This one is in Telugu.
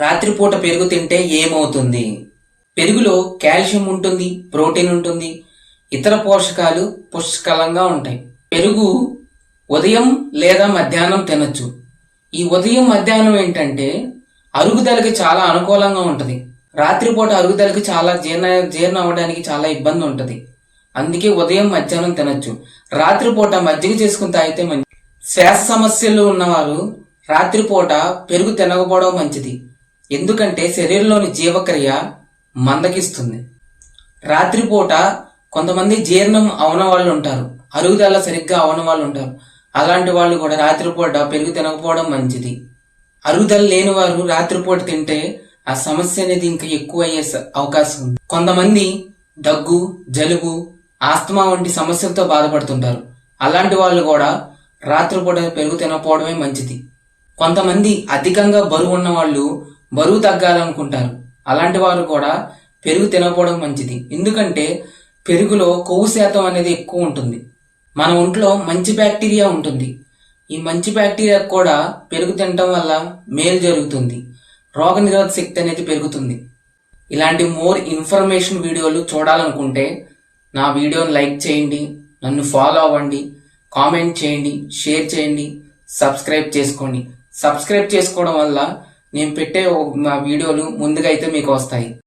రాత్రిపూట పెరుగు తింటే ఏమవుతుంది? పెరుగులో కాల్షియం ఉంటుంది ప్రోటీన్ ఉంటుంది ఇతర పోషకాలు పుష్కలంగా ఉంటాయి. పెరుగు ఉదయం లేదా మధ్యాహ్నం తినచ్చు. ఈ ఉదయం మధ్యాహ్నం ఏంటంటే అరుగుదలకి చాలా అనుకూలంగా ఉంటుంది. రాత్రిపూట అరుగుదలకి చాలా జీర్ణ జీర్ణం అవ్వడానికి చాలా ఇబ్బంది ఉంటుంది. అందుకే ఉదయం మధ్యాహ్నం తినొచ్చు. రాత్రిపూట మజ్జిగ చేసుకుని తాగితే మంచి శ్వాస సమస్యలు ఉన్నవారు రాత్రిపూట పెరుగు తినకపోవడం మంచిది. ఎందుకంటే శరీరంలోని జీవక్రియ మందగిస్తుంది. రాత్రిపూట కొంతమంది జీర్ణం అవన వాళ్ళు ఉంటారు. అరుగుదల సరిగ్గా అవన వాళ్ళు ఉంటారు. అలాంటి వాళ్ళు కూడా రాత్రిపూట పెరుగు తినకపోవడం మంచిది. అరుగుదల లేని వారు రాత్రిపూట తింటే ఆ సమస్య అనేది ఇంకా ఎక్కువ అయ్యే అవకాశం ఉంది. కొంతమంది దగ్గు జలుబు ఆస్తమా వంటి సమస్యలతో బాధపడుతుంటారు. అలాంటి వాళ్ళు కూడా రాత్రిపూట పెరుగు తినకపోవడమే మంచిది. కొంతమంది అధికంగా బరువు ఉన్న వాళ్ళు బరువు తగ్గాలనుకుంటారు. అలాంటి వారు కూడా పెరుగు తినకపోవడం మంచిది. ఎందుకంటే పెరుగులో కొవ్వు శాతం అనేది ఎక్కువ ఉంటుంది. మన ఒంట్లో మంచి బ్యాక్టీరియా ఉంటుంది. ఈ మంచి బ్యాక్టీరియా కూడా పెరుగు తినటం వల్ల మేలు జరుగుతుంది. రోగ నిరోధక శక్తి అనేది పెరుగుతుంది. ఇలాంటి మోర్ ఇన్ఫర్మేషన్ వీడియోలు చూడాలనుకుంటే నా వీడియోని లైక్ చేయండి నన్ను ఫాలో అవ్వండి కామెంట్ చేయండి షేర్ చేయండి సబ్స్క్రైబ్ చేసుకోండి. సబ్స్క్రైబ్ చేసుకోవడం వల్ల నేను పెట్టే మా వీడియోలు ముందుగా అయితే మీకు వస్తాయి.